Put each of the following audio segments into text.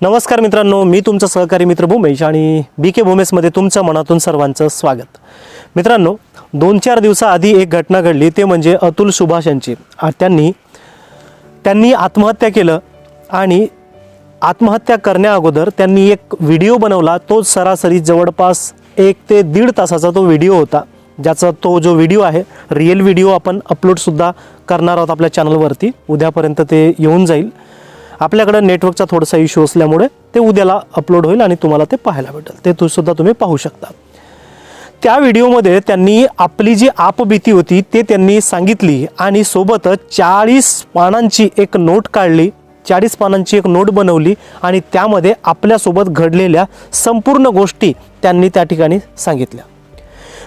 नमस्कार मित्रांनो मी तुमचा सहकारी मित्र भूमेश आणि बी के भूमेशमध्ये तुमच्या मनातून सर्वांचं स्वागत. मित्रांनो दोन चार दिवसाआधी एक घटना घडली ते म्हणजे अतुल सुभाष यांची. त्यांनी त्यांनी आत्महत्या केलं आणि आत्महत्या करण्याअगोदर त्यांनी एक व्हिडिओ बनवला तो सरासरी जवळपास एक ते दीड तासाचा तो व्हिडिओ होता. ज्याचा तो जो व्हिडिओ आहे रिअल व्हिडिओ आपण अपलोडसुद्धा करणार आहोत आपल्या चॅनलवरती. उद्यापर्यंत ते येऊन जाईल. आपल्याकडं नेटवर्कचा थोडासा इश्यू असल्यामुळे ते उद्याला अपलोड होईल आणि तुम्हाला ते पाहायला भेटेल. ते तू सुद्धा तुम्ही पाहू शकता. त्या व्हिडिओमध्ये त्यांनी आपली जी आपबीती होती ते त्यांनी सांगितली आणि सोबतच चाळीस पानांची एक नोट काढली. चाळीस पानांची एक नोट बनवली आणि त्यामध्ये आपल्यासोबत घडलेल्या संपूर्ण गोष्टी त्यांनी त्या ठिकाणी सांगितल्या.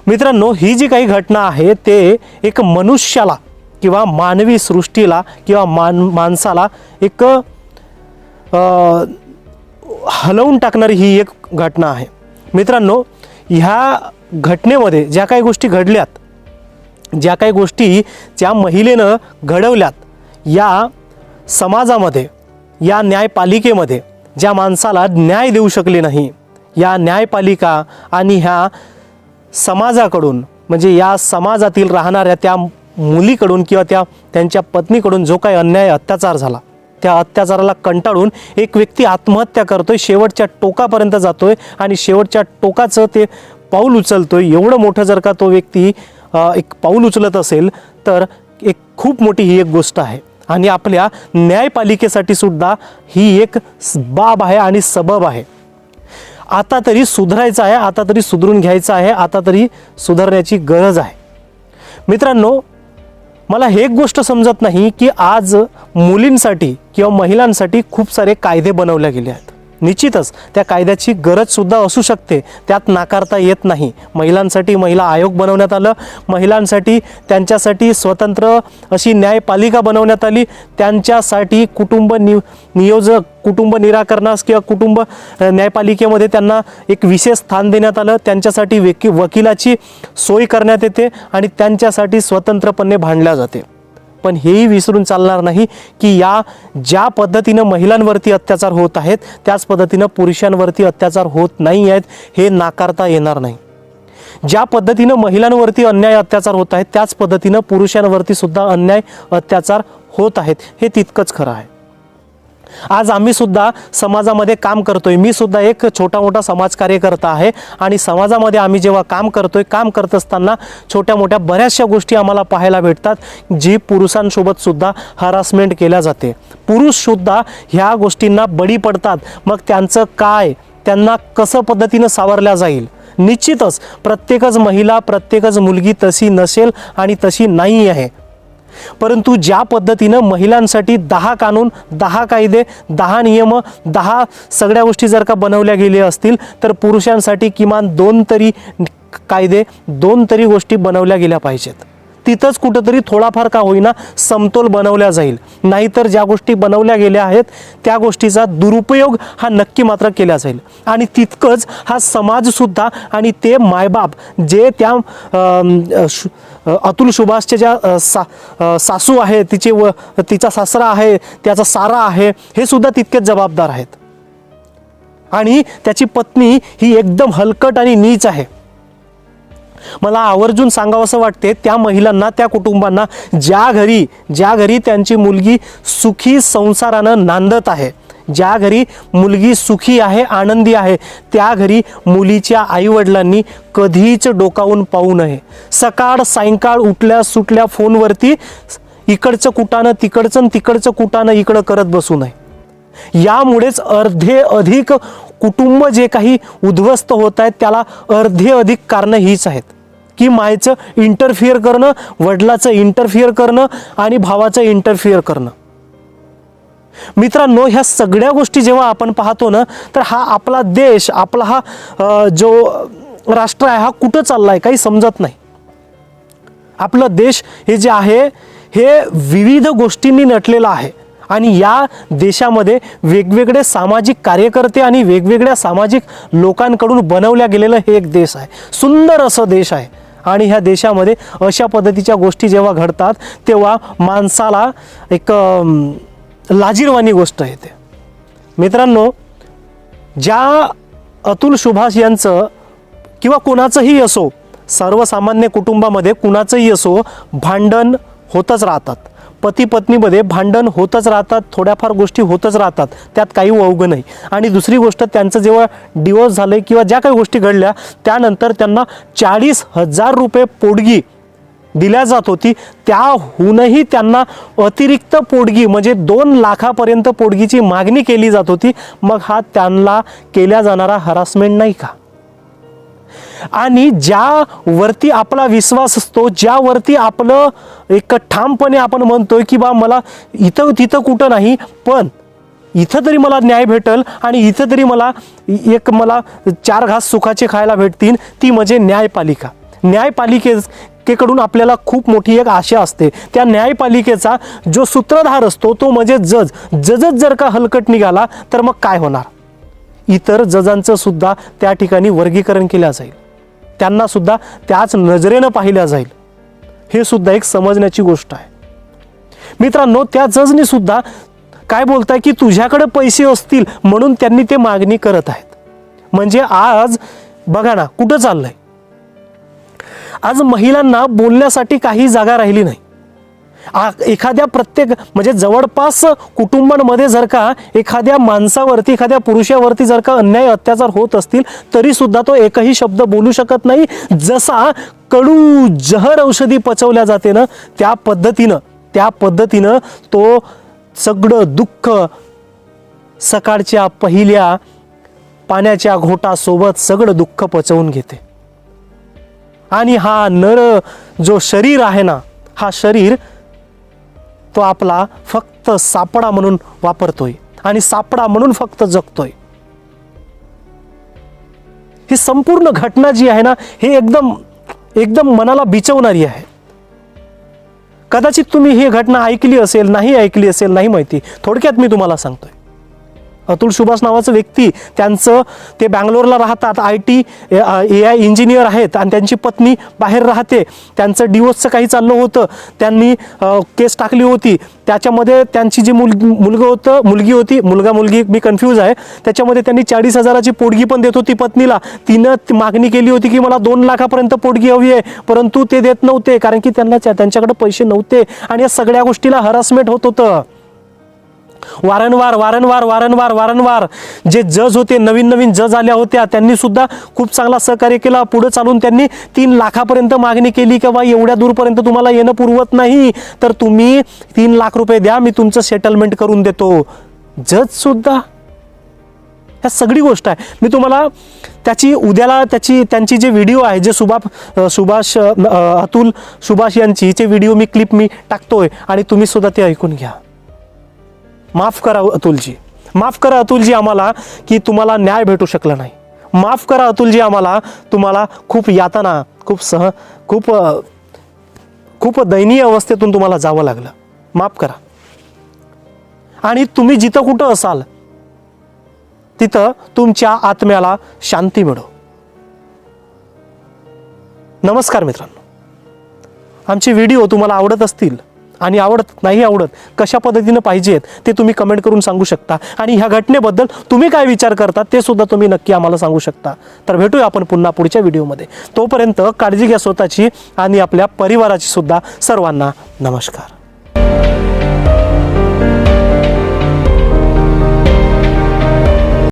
मित्रांनो ही जी काही घटना आहे ते एक मनुष्याला किंवा मानवी सृष्टीला किंवा मान माणसाला एक हलवून टाकणारी ही एक घटना आहे. मित्रांनो ह्या घटनेमध्ये ज्या काही गोष्टी घडल्यात ज्या काही गोष्टी त्या महिलेनं घडवल्यात या समाजामध्ये या न्यायपालिकेमध्ये ज्या माणसाला न्याय देऊ शकले नाही या न्यायपालिका आणि ह्या समाजाकडून म्हणजे या समाजातील राहणाऱ्या त्या मुलीकडून किंवा त्या त्यांच्या पत्नीकडून जो काही अन्याय अत्याचार झाला त्या अत्याचाराला कंटाळून एक व्यक्ती आत्महत्या करतोय शेवटच्या टोकापर्यंत जातोय आणि शेवटच्या टोकाचं ते पाऊल उचलतोय. एवढं मोठं जर का तो व्यक्ती एक पाऊल उचलत असेल तर एक खूप मोठी ही एक गोष्ट आहे. आणि आपल्या न्यायपालिकेसाठी सुद्धा ही एक बाब आहे आणि सबब आहे. आता तरी सुधारायचं आहे आता तरी सुधरून घ्यायचं आहे आता तरी सुधारण्याची गरज आहे. मित्रांनो मला हे एक गोष्ट समजत नाही की आज मुलींसाठी किंवा महिलांसाठी खूप सारे कायदे बनवले गेले आहेत. निश्चितच त्या कायद्याची गरजसुद्धा असू शकते. त्यात नाकारता येत नाही. महिलांसाठी महिला आयोग बनवण्यात आलं. महिलांसाठी त्यांच्यासाठी स्वतंत्र अशी न्यायपालिका बनवण्यात आली. त्यांच्यासाठी कुटुंब नि नियोजक कुटुंब निराकरणास किंवा कुटुंब न्यायपालिकेमध्ये त्यांना एक विशेष स्थान देण्यात आलं. त्यांच्यासाठी वेकी वकिलाची सोय करण्यात येते आणि त्यांच्यासाठी स्वतंत्रपणे भांडल्या जाते. पण हेही विसरून चालणार नाही की या ज्या पद्धतीनं महिलांवरती अत्याचार होत आहेत त्याच पद्धतीनं पुरुषांवरती अत्याचार होत नाही आहेत हे नाकारता येणार नाही. ज्या पद्धतीनं महिलांवरती अन्याय अत्याचार होत आहेत त्याच पद्धतीनं पुरुषांवरती सुद्धा अन्याय अत्याचार होत आहेत हे तितकंच खरं आहे. आज आम्ही सुद्धा समाजामध्ये काम करतोय. मी सुद्धा एक छोटा मोठा समाजकार्यकर्ता आहे आणि समाजामध्ये आम्ही जेव्हा काम करतोय काम करत असताना छोट्या मोठ्या बऱ्याचशा गोष्टी आम्हाला पाहायला भेटतात जी पुरुषांसोबत सुद्धा हरासमेंट केल्या जाते. पुरुष सुद्धा ह्या गोष्टींना बळी पडतात. मग त्यांचं काय? त्यांना कसं पद्धतीनं सावरल्या जाईल? निश्चितच प्रत्येकच महिला प्रत्येकच मुलगी तशी नसेल आणि तशी नाही आहे परंतु ज्या पद्धतीनं महिलांसाठी दहा कानून दहा कायदे दहा नियम दहा सगळ्या गोष्टी जर का बनवल्या गेल्या असतील तर पुरुषांसाठी किमान दोन तरी कायदे दोन तरी गोष्टी बनवल्या गेल्या पाहिजेत. तिथंच कुठंतरी थोडाफार का होईना समतोल बनवल्या जाईल. नाहीतर ज्या गोष्टी बनवल्या गेल्या आहेत त्या गोष्टीचा दुरुपयोग हा नक्की मात्र केला जाईल. आणि तितकंच हा समाजसुद्धा आणि ते मायबाप जे त्या शु- अतुल सुभाषचे ज्या सा सासू आहे तिचे व तिचा सासरा आहे त्याचा सारा आहे हे सुद्धा तितकेच जबाबदार आहेत. आणि त्याची पत्नी ही एकदम हलकट आणि नीच आहे. मला आवर्जून सांगावं असं वाटते त्या महिलांना त्या कुटुंबांना ज्या घरी ज्या घरी त्यांची मुलगी सुखी संसारानं नांदत आहे ज्या घरी मुलगी सुखी आहे आनंदी आहे त्या घरी मुलीच्या आईवडिलांनी कधीच डोकावून पाहू नये. सकाळ सायंकाळ उठल्या सुटल्या फोनवरती इकडचं कुटानं तिकडचं आणि तिकडचं कुटानं इकडं करत बसू नये. यामुळेच अर्धे अधिक कुटुंब जे काही उद्ध्वस्त होत आहेत त्याला अर्धे अधिक कारणं हीच आहेत. की मायचं इंटरफिअर करणं वडिलाचं इंटरफिअर करणं आणि भावाचं इंटरफिअर करणं. मित्रांनो ह्या सगळ्या गोष्टी जेव्हा आपण पाहतो ना तर हा आपला देश आपला हा जो राष्ट्र आहे हा कुठं चाललाय काही समजत नाही. आपलं देश हे जे आहे हे विविध गोष्टींनी नटलेलं आहे. आणि या देशामध्ये वेगवेगळे सामाजिक कार्यकर्ते आणि वेगवेगळ्या सामाजिक लोकांकडून बनवल्या गेलेलं हे एक देश आहे. सुंदर असं देश आहे. आणि ह्या देशामध्ये अशा पद्धतीच्या गोष्टी जेव्हा घडतात तेव्हा माणसाला एक लाजीरवाणी गोष्ट येते. मित्रांनो ज्या अतुल सुभाष यांचं किंवा कुणाचंही असो सर्वसामान्य कुटुंबामध्ये कुणाचंही असो भांडण होतच राहतात. पती पत्नीमध्ये भांडण होतच राहतात थोड्याफार गोष्टी होतच राहतात त्यात काही वावगं नाही आणि दुसरी गोष्ट त्यांचं जेव्हा डिवोर्स झालं किंवा ज्या काही गोष्टी घडल्या त्यानंतर त्यांना चाळीस हजार रुपये पोडगी दिल्या जात होती. त्याहूनही त्यांना अतिरिक्त पोडगी म्हणजे दोन लाखापर्यंत पोडगीची मागणी केली जात होती. मग हा त्यांना केल्या जाणारा हरासमेंट नाही का? आणि ज्यावरती आपला विश्वास असतो ज्यावरती आपलं एक ठामपणे आपण म्हणतोय की बा मला इथं तिथं कुठं नाही पण इथं तरी मला न्याय भेटल आणि इथं तरी मला एक मला चार घास सुखाचे खायला भेटतील ती म्हणजे न्यायपालिका. न्यायपालिकेकडून आपल्याला खूप मोठी एक आशा असते. त्या न्यायपालिकेचा जो सूत्रधार असतो तो म्हणजे जज. जजच जर का हलकट निघाला तर मग काय होणार? इतर जजांचं सुद्धा त्या ठिकाणी वर्गीकरण केलं जाईल. त्यांनासुद्धा त्याच नजरेनं पाहिल्या जाईल. हे सुद्धा एक समजण्याची गोष्ट आहे. मित्रांनो त्या जजनीसुद्धा काय बोलताय की तुझ्याकडे पैसे असतील म्हणून त्यांनी ते मागणी करत आहेत. म्हणजे आज बघा ना कुठं चाललंय? आज महिलांना बोलण्यासाठी काही जागा राहिली नाही. आ- एखाद्या प्रत्येक म्हणजे जवळपास कुटुंबांमध्ये जर का एखाद्या माणसावरती एखाद्या पुरुषावरती जर का अन्याय अत्याचार होत असतील तरी सुद्धा तो एकही शब्द बोलू शकत नाही. जसा कडू जहर औषधी पचवल्या जाते ना त्या पद्धतीनं त्या पद्धतीनं तो सगळं दुःख सकाळच्या पहिल्या पाण्याच्या घोटासोबत सगळं दुःख पचवून घेते. आणि हा नर जो शरीर आहे ना हा शरीर तो आपला फक्त सापडा म्हणून वापरतोय आणि सापडा म्हणून फक्त जगतोय. ही संपूर्ण घटना जी आहे ना हे एकदम एकदम मनाला बिचवणारी आहे. कदाचित तुम्ही ही घटना ऐकली असेल नाही ऐकली असेल नाही माहिती थोडक्यात मी तुम्हाला सांगतोय. अतुल सुभाष नावाचं व्यक्ती त्यांचं ते बँगलोरला राहतात I T A I engineer आहेत आणि त्यांची पत्नी बाहेर राहते. त्यांचं डिवोर्सचं काही चाललं होतं त्यांनी केस टाकली होती. त्याच्यामध्ये त्यांची जी मुल मुलगं होतं मुलगी होती मुलगा मुलगी मी कन्फ्यूज आहे. त्याच्यामध्ये त्यांनी चाळीस हजाराची पोडगी पण देत होती पत्नीला. तिनं ती मागणी केली होती की मला दोन लाखापर्यंत पोडगी हवी आहे परंतु ते देत नव्हते कारण की त्यांना त्यांच्याकडे पैसे नव्हते. आणि या सगळ्या गोष्टीला हरासमेंट होत होतं. वारंवार वारंवार वारंवार वारंवार. जे जज होते नवीन नवीन जज आल्या होत्या त्यांनी सुद्धा खूप चांगला सहकार्य केला. पुढे चालून त्यांनी तीन लाखापर्यंत मागणी केली किंवा एवढ्या दूरपर्यंत तुम्हाला येणं पुरवत नाही. तर तुम्ही तीन लाख रुपये द्या मी तुमचं सेटलमेंट करून देतो. जज सुद्धा? ह्या सगळी गोष्ट आहे. मी तुम्हाला त्याची उद्याला त्याची त्यांची जे व्हिडिओ आहे जे सुभा सुभाष अतुल सुभाष यांची जे व्हिडिओ मी क्लिप मी टाकतोय आणि तुम्ही सुद्धा ते ऐकून घ्या. माफ करा अतुलजी. माफ करा अतुलजी आम्हाला की तुम्हाला न्याय भेटू शकला नाही. माफ करा अतुलजी आम्हाला. तुम्हाला खूप यातना खूप सह खूप खूप दयनीय अवस्थेतून तुम्हाला जावं लागलं. माफ करा. आणि तुम्ही जिथं कुठं असाल तिथं तुमच्या आत्म्याला शांती मिळो. नमस्कार मित्रांनो. आमचे व्हिडिओ तुम्हाला आवडत असतील आणि आवडत नाही आवडत कशा पद्धतीनं पाहिजेत ते तुम्ही कमेंट करून सांगू शकता. आणि ह्या घटनेबद्दल तुम्ही काय विचार करता ते सुद्धा तुम्ही नक्की आम्हाला सांगू शकता. तर भेटूया आपण पुन्हा पुढच्या व्हिडिओमध्ये. तोपर्यंत काळजी घ्या स्वतःची आणि आपल्या परिवाराची सुद्धा सर्वांना नमस्कार.